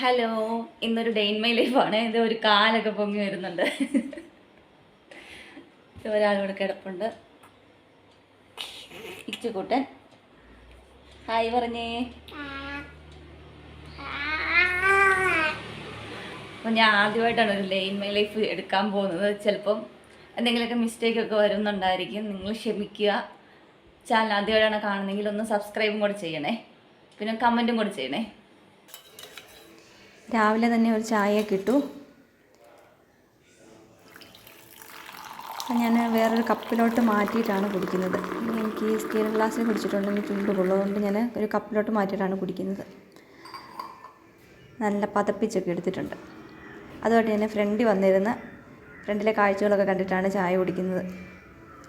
Hello ഇന്നൊരു Dain my ലൈഫാണ്. ഇത് ഒരു കാലൊക്കെ പൊങ്ങി വരുന്നുണ്ട്. ഒരാളിവിടെ കിടപ്പുണ്ട്. ഇച്ചുകൂട്ടൻ ഹായ് പറഞ്ഞേ. അപ്പം ഞാൻ ആദ്യമായിട്ടാണ് ഒരു ലൈൻ മൈ ലൈഫ് എടുക്കാൻ പോകുന്നത്. ചിലപ്പം എന്തെങ്കിലുമൊക്കെ മിസ്റ്റേക്ക് ഒക്കെ വരുന്നുണ്ടായിരിക്കും. നിങ്ങൾ ക്ഷമിക്കുക. ചാനൽ ആദ്യമായിട്ടാണ് കാണുന്നതെങ്കിൽ ഒന്ന് സബ്സ്ക്രൈബും കൂടെ ചെയ്യണേ. പിന്നെ കമന്റും കൂടെ ചെയ്യണേ. രാവിലെ തന്നെ ഒരു ചായ കിട്ടു ഞാൻ വേറൊരു കപ്പിലോട്ട് മാറ്റിയിട്ടാണ് കുടിക്കുന്നത്. എനിക്ക് ഈ സ്റ്റീൽ ഗ്ലാസ്സിൽ കുടിച്ചിട്ടുണ്ടെങ്കിൽ ചുണ്ട് കൊള്ളുകൊണ്ട് ഞാൻ ഒരു കപ്പിലോട്ട് മാറ്റിയിട്ടാണ് കുടിക്കുന്നത്. നല്ല പതപ്പിച്ചൊക്കെ എടുത്തിട്ടുണ്ട്. അതുകൊണ്ട് ഞാൻ ഫ്രണ്ടിൽ വന്നിരുന്ന് ഫ്രണ്ടിലെ കാഴ്ചകളൊക്കെ കണ്ടിട്ടാണ് ചായ കുടിക്കുന്നത്.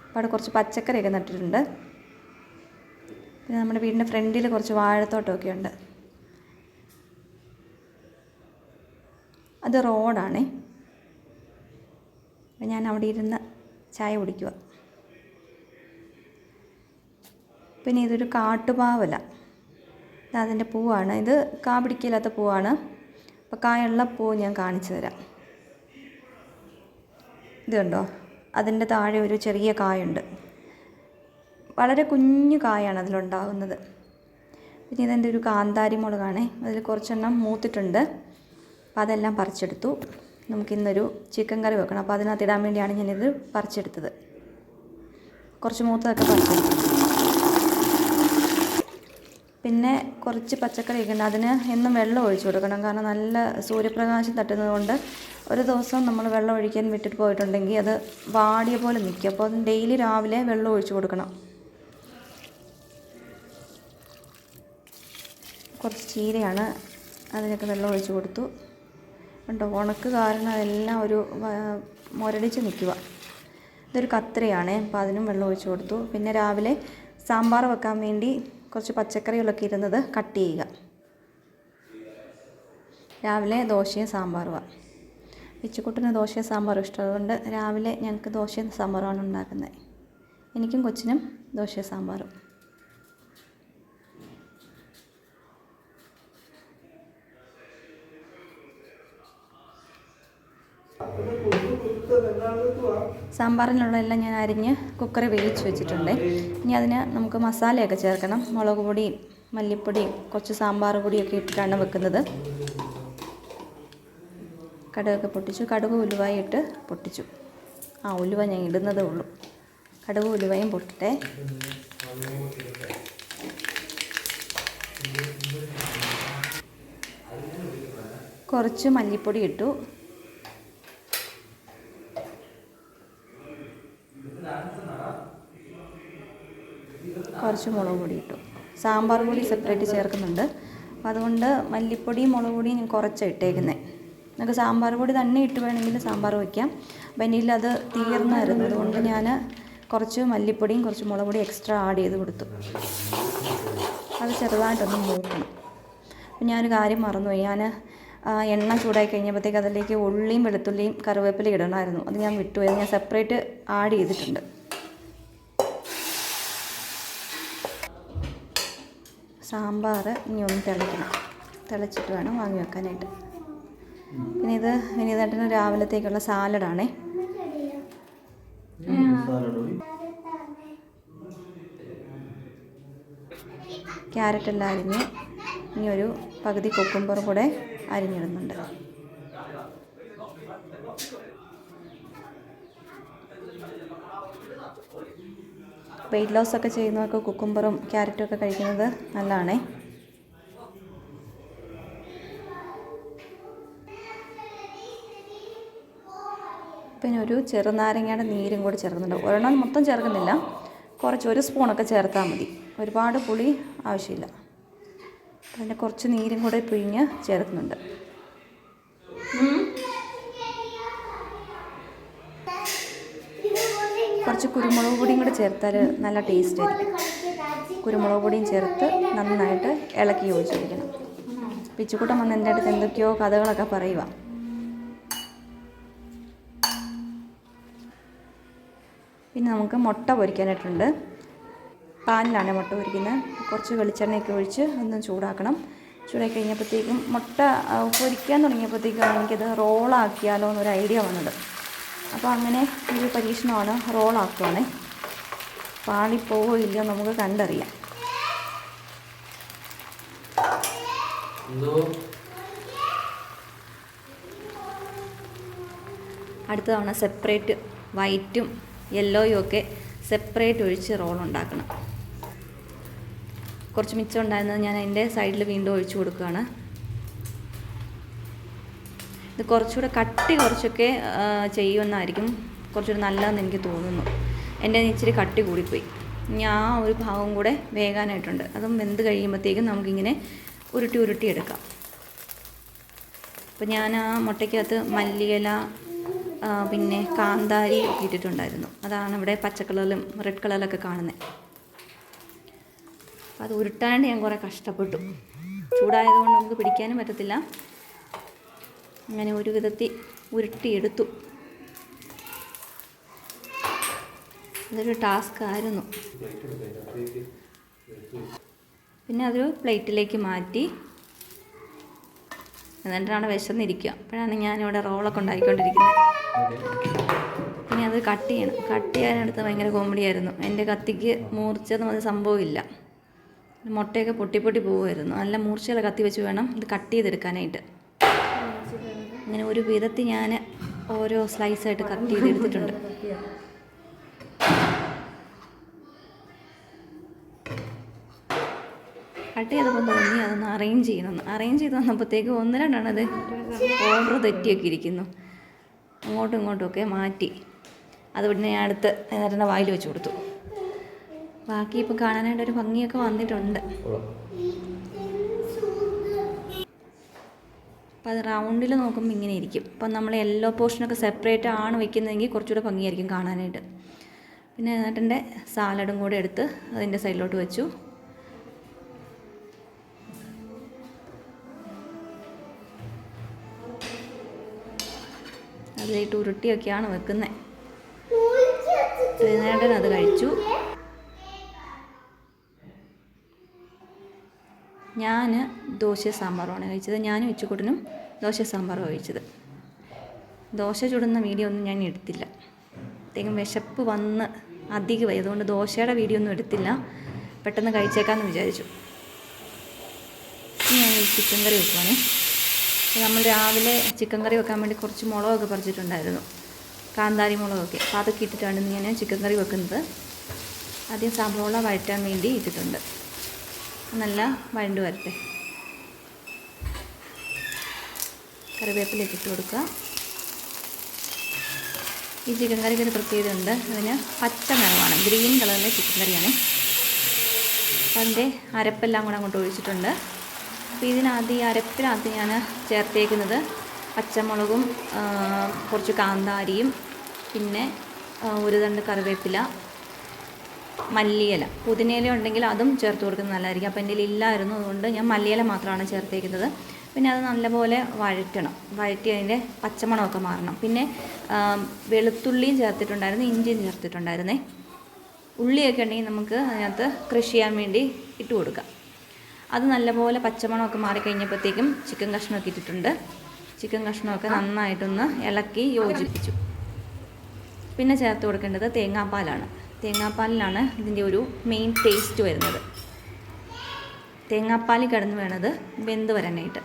അപ്പോൾ അവിടെ കുറച്ച് പച്ചക്കറിയൊക്കെ നട്ടിട്ടുണ്ട്. പിന്നെ നമ്മുടെ വീടിന്റെ ഫ്രണ്ടിൽ കുറച്ച് വാഴത്തോട്ടമൊക്കെ ഉണ്ട്. അത് റോഡാണേ. അപ്പം ഞാൻ അവിടെ ഇരുന്ന് ചായ കുടിക്കുക. പിന്നെ ഇതൊരു കാട്ടുപാവല. അതിന്റെ പൂവാണ്. ഇത് കാ പിടിക്കില്ലാത്ത പൂവാണ്. അപ്പോൾ കായുള്ള പൂ ഞാൻ കാണിച്ചു തരാം. ഇത് കണ്ടോ? അതിന്റെ താഴെ ഒരു ചെറിയ കായുണ്ട്. വളരെ കുഞ്ഞു കായാണ് അതിലുണ്ടാകുന്നത് പിന്നെ ഇതെന്റെ ഒരു കാന്താരി മുളകാണേ അതിൽ കുറച്ചെണ്ണം മൂത്തിട്ടുണ്ട്. അപ്പോൾ അതെല്ലാം പറിച്ചെടുത്തു. നമുക്കിന്നൊരു ചിക്കൻ കറി വെക്കണം. അപ്പോൾ അതിനകത്ത് ഇടാൻ വേണ്ടിയാണ് ഞാനിത് പറിച്ചെടുത്തത്. കുറച്ച് മൂത്തതൊക്കെ പറിച്ചെടുത്തു. പിന്നെ കുറച്ച് പച്ചക്കറി ഉണ്ട്. അതിന് എന്നും വെള്ളം ഒഴിച്ചു കൊടുക്കണം. കാരണം നല്ല സൂര്യപ്രകാശം തട്ടുന്നതുകൊണ്ട് ഒരു ദിവസം നമ്മൾ വെള്ളം ഒഴിക്കാൻ വിട്ടിട്ട് പോയിട്ടുണ്ടെങ്കിൽ അത് വാടിയ പോലെ നിൽക്കും. അപ്പോൾ അത് ഡെയിലി രാവിലെ വെള്ളം ഒഴിച്ചു കൊടുക്കണം. കുറച്ച് ചീരയാണ് അതിനൊക്കെ വെള്ളം ഒഴിച്ചു കൊടുത്തു. കണ്ടോ ഉണക്ക് കാരണം അതെല്ലാം ഒരു മുരടിച്ച് നിൽക്കുക. ഇതൊരു കത്രയാണ്. അപ്പോൾ അതിനും വെള്ളം ഒഴിച്ചു കൊടുത്തു. പിന്നെ രാവിലെ സാമ്പാർ വെക്കാൻ വേണ്ടി കുറച്ച് പച്ചക്കറികളൊക്കെ ഇരുന്നത് കട്ട് ചെയ്യുക. രാവിലെ ദോശയും സാമ്പാറുമാണ് പിച്ചുക്കുട്ടിന് ദോശയും സാമ്പാറും ഇഷ്ടം അതുകൊണ്ട് രാവിലെ ഞങ്ങൾക്ക് ദോശയും സാമ്പാറുമാണ് ഉണ്ടാക്കുന്നത്. എനിക്കും കൊച്ചിനും ദോശയും സാമ്പാറും. സാമ്പാറിനുള്ള എല്ലാം ഞാൻ അരിഞ്ഞ് കുക്കറിൽ വേവിച്ച് വെച്ചിട്ടുണ്ട്. ഇനി അതിന് നമുക്ക് മസാലയൊക്കെ ചേർക്കണം. മുളക് പൊടിയും മല്ലിപ്പൊടിയും കുറച്ച് സാമ്പാർ പൊടിയൊക്കെ ഇട്ടിട്ടാണ് വെക്കുന്നത്. കടുകൊക്കെ പൊട്ടിച്ചു. കടുക് ഉലുവായി ഇട്ട് പൊട്ടിച്ചു. ആ ഉലുവ ഞാൻ ഇടുന്നതേ ഉള്ളൂ. കടുക് ഉലുവയും പൊട്ടിട്ടെ. കുറച്ച് മല്ലിപ്പൊടി ഇട്ടു. കുറച്ച് മുളക് പൊടി ഇട്ടു. സാമ്പാർ പൊടി സെപ്പറേറ്റ് ചേർക്കുന്നുണ്ട്. അപ്പം അതുകൊണ്ട് മല്ലിപ്പൊടിയും മുളക് പൊടിയും ഞാൻ കുറച്ചാണ് ഇട്ടേക്കുന്നത് നിങ്ങൾക്ക് സാമ്പാർ പൊടി തന്നെ ഇട്ട് വേണമെങ്കിൽ സാമ്പാർ വയ്ക്കാം അപ്പം എന്റെ അത് തീർന്നായിരുന്നു അതുകൊണ്ട് ഞാൻ കുറച്ച് മല്ലിപ്പൊടിയും കുറച്ച് മുളക് പൊടിയും എക്സ്ട്രാ ആഡ് ചെയ്ത് കൊടുത്തു. അത് ചെറുതായിട്ടൊന്ന് മൂക്കണം. അപ്പം ഞാനൊരു കാര്യം മറന്നുപോയി. ഞാൻ എണ്ണ ചൂടായി കഴിഞ്ഞപ്പോഴത്തേക്ക് അതിലേക്ക് ഉള്ളിയും വെളുത്തുള്ളിയും കറിവേപ്പിലയും ഇടണമായിരുന്നു. അത് ഞാൻ വിട്ടുപോയത് ഞാൻ സെപ്പറേറ്റ് ആഡ് ചെയ്തിട്ടുണ്ട്. സാമ്പാർ ഇനി ഒന്ന് തിളയ്ക്കണം. തിളച്ചിട്ട് വേണം വാങ്ങി വെക്കാനായിട്ട്. പിന്നെ ഇത് വിനീതേട്ടന് രാവിലത്തേക്കുള്ള സാലഡാണേ. ക്യാരറ്റ് എല്ലാം അരിഞ്ഞ് ഇനി ഒരു പകുതി കൊക്കുമ്പർ കൂടെ അരിഞ്ഞിടുന്നുണ്ട്. വെയിറ്റ് ലോസ് ഒക്കെ ചെയ്യുന്നവർക്ക് കുക്കുംബറും ക്യാരറ്റും ഒക്കെ കഴിക്കുന്നത് നല്ലതാണേ. പിന്നെ ഒരു ചെറുനാരങ്ങയുടെ നീരും കൂടി ചേർക്കുന്നുണ്ട്. ഒരെണ്ണം മൊത്തം ചേർക്കുന്നില്ല. കുറച്ച് ഒരു സ്പൂണൊക്കെ ചേർത്താൽ മതി. ഒരുപാട് പുളി ആവശ്യമില്ല. പിന്നെ കുറച്ച് നീരും കൂടെ പിഴിഞ്ഞ് ചേർക്കുന്നുണ്ട്. കുറച്ച് കുരുമുളക് പൊടിയും കൂടെ ചേർത്താൽ നല്ല ടേസ്റ്റ് ആയിരിക്കും. കുരുമുളക് പൊടിയും ചേർത്ത് നന്നായിട്ട് ഇളക്കി യോജിപ്പിക്കണം. പിച്ചുകൂട്ടം വന്ന് എന്റെ അടുത്ത് എന്തൊക്കെയോ കഥകളൊക്കെ പറയുക പിന്നെ നമുക്ക് മുട്ട പൊരിക്കാനായിട്ടുണ്ട്. പാനിലാണ് മുട്ട പൊരിക്കുന്നത്. കുറച്ച് വെളിച്ചെണ്ണയൊക്കെ ഒഴിച്ച് ഒന്ന് ചൂടാക്കണം. ചൂടായി കഴിഞ്ഞപ്പോഴത്തേക്കും മുട്ട പൊരിക്കാൻ തുടങ്ങിയപ്പോഴത്തേക്കും എനിക്കത് റോളാക്കിയാലോ എന്നൊരു ഐഡിയ വന്നത് അപ്പോൾ അങ്ങനെ ഒരു പരീക്ഷണമാണ് റോളാക്കുവാണേ പാളിപ്പോവോ ഇല്ലയോ നമുക്ക് കണ്ടറിയാം. അടുത്ത തവണ സെപ്പറേറ്റ് വൈറ്റും യെല്ലോയും ഒക്കെ സെപ്പറേറ്റ് ഒഴിച്ച് റോൾ ഉണ്ടാക്കണം. കുറച്ച് മിച്ചം ഉണ്ടായിരുന്നത് ഞാൻ അതിന്റെ സൈഡിൽ വീണ്ടും ഒഴിച്ചു കൊടുക്കുകയാണ്. ഇത് കുറച്ചുകൂടെ കട്ടി കുറച്ചൊക്കെ ചെയ്യുമെന്നായിരിക്കും കുറച്ചുകൂടെ നല്ലതെന്ന് എനിക്ക് തോന്നുന്നു. എന്റെ ഇച്ചിരി കട്ടി കൂടിപ്പോയി. ഇനി ആ ഒരു ഭാഗം കൂടെ വേകാനായിട്ടുണ്ട്. അതും വെന്ത് കഴിയുമ്പോഴത്തേക്കും നമുക്കിങ്ങനെ ഉരുട്ടി ഉരുട്ടി എടുക്കാം. അപ്പോൾ ഞാൻ ആ മുട്ടയ്ക്കകത്ത് മല്ലിയില പിന്നെ കാന്താരി ഒക്കെ ഇട്ടിട്ടുണ്ടായിരുന്നു. അതാണ് ഇവിടെ പച്ചക്കളറിലും റെഡ് കളറിലൊക്കെ കാണുന്നത് അപ്പോൾ അത് ഉരുട്ടാണ്ട് ഞാൻ കുറേ കഷ്ടപ്പെട്ടു. ചൂടായതുകൊണ്ട് നമുക്ക് പിടിക്കാനും പറ്റത്തില്ല. അങ്ങനെ ഒരു വിധത്തിൽ ഉരുട്ടിയെടുത്തു. അതൊരു ടാസ്ക് ആയിരുന്നു. പിന്നെ അതൊരു പ്ലേറ്റിലേക്ക് മാറ്റി. എന്നിട്ടാണ് വിശന്നിരിക്കുക. അപ്പോഴാണ് ഞാനിവിടെ റോളൊക്കെ ഉണ്ടാക്കിക്കൊണ്ടിരിക്കുന്നത്. ഇനി അത് കട്ട് ചെയ്യണം. കട്ട് ചെയ്യാനെടുത്ത് ഭയങ്കര കോമഡി ആയിരുന്നു. എന്റെ കത്തിക്ക് മൂർച്ചെന്ന് പറഞ്ഞ സംഭവമില്ല. മുട്ടയൊക്കെ പൊട്ടി പൊട്ടി പോകുമായിരുന്നു നല്ല മൂർച്ചയുള്ള കത്തി വെച്ച് വേണം ഇത് കട്ട് ചെയ്തെടുക്കാനായിട്ട്. അങ്ങനെ ഒരു വിധത്തിൽ ഞാൻ ഓരോ സ്ലൈസായിട്ട് കട്ട് ചെയ്തെടുത്തിട്ടുണ്ട് കട്ട് ചെയ്തപ്പോൾ തോന്നി അതൊന്ന് അറേഞ്ച് ചെയ്യണമെന്ന്. അറേഞ്ച് ചെയ്ത് വന്നപ്പോഴത്തേക്ക് ഒന്ന് രണ്ടാണത് ഓർഡർ തെറ്റിയൊക്കെ ഇരിക്കുന്നു. അങ്ങോട്ടും ഇങ്ങോട്ടും ഒക്കെ മാറ്റി. അത് ഞാൻ അടുത്ത് നേരെ വായിൽ വെച്ച് കൊടുത്തു. ബാക്കി ഇപ്പോൾ കാണാനായിട്ട് ഒരു ഭംഗിയൊക്കെ വന്നിട്ടുണ്ട്. അപ്പോൾ അത് റൗണ്ടിൽ നോക്കുമ്പോൾ ഇങ്ങനെ ഇരിക്കും. അപ്പം നമ്മൾ യെല്ലോ പോർഷനൊക്കെ സെപ്പറേറ്റ് ആണ് വെക്കുന്നതെങ്കിൽ കുറച്ചുകൂടെ ഭംഗിയായിരിക്കും കാണാനായിട്ട്. പിന്നെ എന്നിട്ടെന്റെ സാലഡും കൂടെ എടുത്ത് അതിന്റെ സൈഡിലോട്ട് വെച്ചു. അതിലേട്ട് ഉരുട്ടിയൊക്കെയാണ് വെക്കുന്നത് ശ്രീനേട്ടൻ അത് കഴിച്ചു. ഞാൻ ദോശ സാമ്പാറുമാണ് കഴിച്ചത്. ഞാനും ഇച്ചുകൂട്ടനും ദോശ സാമ്പാറും കഴിച്ചത്. ദോശ ചുടുന്ന വീഡിയോ ഒന്നും ഞാൻ എടുത്തില്ല. അത്തേക്കും വിശപ്പ് വന്ന് അധികമായി അതുകൊണ്ട് ദോശയുടെ വീഡിയോ ഒന്നും എടുത്തില്ല. പെട്ടെന്ന് കഴിച്ചേക്കാമെന്ന് വിചാരിച്ചു. ഞാൻ ചിക്കൻ കറി വെക്കുവാണേ. നമ്മൾ രാവിലെ ചിക്കൻ കറി വെക്കാൻ വേണ്ടി കുറച്ച് മുളകൊക്കെ പറിച്ചിട്ടുണ്ടായിരുന്നു. കാന്താരി മുളകൊക്കെ. അപ്പോൾ അതൊക്കെ ഇട്ടിട്ടാണ് ഞാൻ ചിക്കൻ കറി വെക്കുന്നത്. ആദ്യം സവോള വഴറ്റാൻ വേണ്ടി ഇട്ടിട്ടുണ്ട്. നല്ല വഴണ്ട് വരട്ടെ. കറിവേപ്പിലേക്ക് ഇട്ട് കൊടുക്കുക. ഈ ചിക്കൻ കറിക്ക് ഒരു പ്രത്യേകത ഉണ്ട് അതിന് പച്ച നിറമാണ്. ഗ്രീൻ കളറിലെ ചിക്കൻ കറിയാണ് അപ്പം അതിന്റെ അരപ്പെല്ലാം കൂടെ അങ്ങോട്ട് ഒഴിച്ചിട്ടുണ്ട്. അപ്പോൾ ഇതിനകത്ത് ഈ അരപ്പിനകത്ത് ഞാൻ ചേർത്തേക്കുന്നത് പച്ചമുളകും കുറച്ച് കാന്താരിയും പിന്നെ ഒരു തണ്ട് കറിവേപ്പില മല്ലിയില. പുതിനയില ഉണ്ടെങ്കിൽ അതും ചേർത്ത് കൊടുക്കുന്നത് നല്ലതായിരിക്കും. അപ്പോൾ എന്റെ ഇല്ലായിരുന്നു. അതുകൊണ്ട് ഞാൻ മല്ലിയില മാത്രമാണ് ചേർത്തേക്കുന്നത്. പിന്നെ അത് നല്ലപോലെ വഴറ്റണം. വഴറ്റി അതിന്റെ പച്ചമണമൊക്കെ മാറണം. പിന്നെ വെളുത്തുള്ളിയും ചേർത്തിട്ടുണ്ടായിരുന്നു ഇഞ്ചിയും ചേർത്തിട്ടുണ്ടായിരുന്നേ. ഉള്ളിയൊക്കെ ഉണ്ടെങ്കിൽ നമുക്ക് അതിനകത്ത് കൃഷി ചെയ്യാൻ വേണ്ടി ഇട്ട് കൊടുക്കാം. അത് നല്ലപോലെ പച്ചമണമൊക്കെ മാറിക്കഴിഞ്ഞപ്പോഴത്തേക്കും ചിക്കൻ കഷ്ണമൊക്കെ ഇട്ടിട്ടുണ്ട്. ചിക്കൻ കഷ്ണമൊക്കെ നന്നായിട്ടൊന്ന് ഇളക്കി യോജിപ്പിച്ചു. പിന്നെ ചേർത്ത് കൊടുക്കേണ്ടത് തേങ്ങാപ്പാലാണ്. തേങ്ങാപ്പാലിലാണ് ഇതിന്റെ ഒരു മെയിൻ ടേസ്റ്റ് വരുന്നത്. തേങ്ങാപ്പാലിൽ കിടന്ന് വേണത് വെന്ത് വരാനായിട്ട്.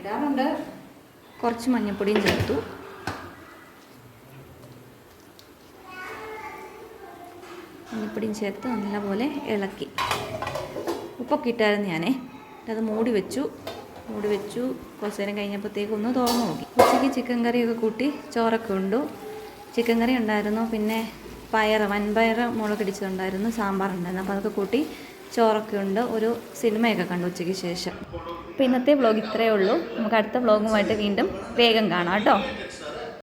ഇടാറുണ്ട്. കുറച്ച് മഞ്ഞൾപ്പൊടിയും ചേർത്തു. മഞ്ഞൾപ്പൊടിയും ചേർത്ത് നല്ലപോലെ ഇളക്കി. ഉപ്പൊക്കെ ഇട്ടായിരുന്നു ഞാനേ. അത് മൂടി വെച്ചു. മൂടി വെച്ചു. കുറച്ച് നേരം കഴിഞ്ഞപ്പോഴത്തേക്ക് ഒന്ന് തുറന്നു നോക്കി. ഉച്ചയ്ക്ക് ചിക്കൻ കറിയൊക്കെ കൂട്ടി ചോറൊക്കെ ഉണ്ടു. ചിക്കൻ കറി ഉണ്ടായിരുന്നു. പിന്നെ പയർ വൻപയർ മുളകടിച്ചതുണ്ടായിരുന്നു സാമ്പാർ ഉണ്ടായിരുന്നു. അപ്പോൾ അതൊക്കെ കൂട്ടി ചോറൊക്കെ ഉണ്ട് ഒരു സിനിമയൊക്കെ കണ്ടു ഉച്ചയ്ക്ക് ശേഷം. അപ്പോൾ ഇന്നത്തെ വ്ളോഗ് ഇത്രയേ ഉള്ളൂ. നമുക്ക് അടുത്ത വ്ളോഗുമായിട്ട് വീണ്ടും വേഗം കാണാം കേട്ടോ.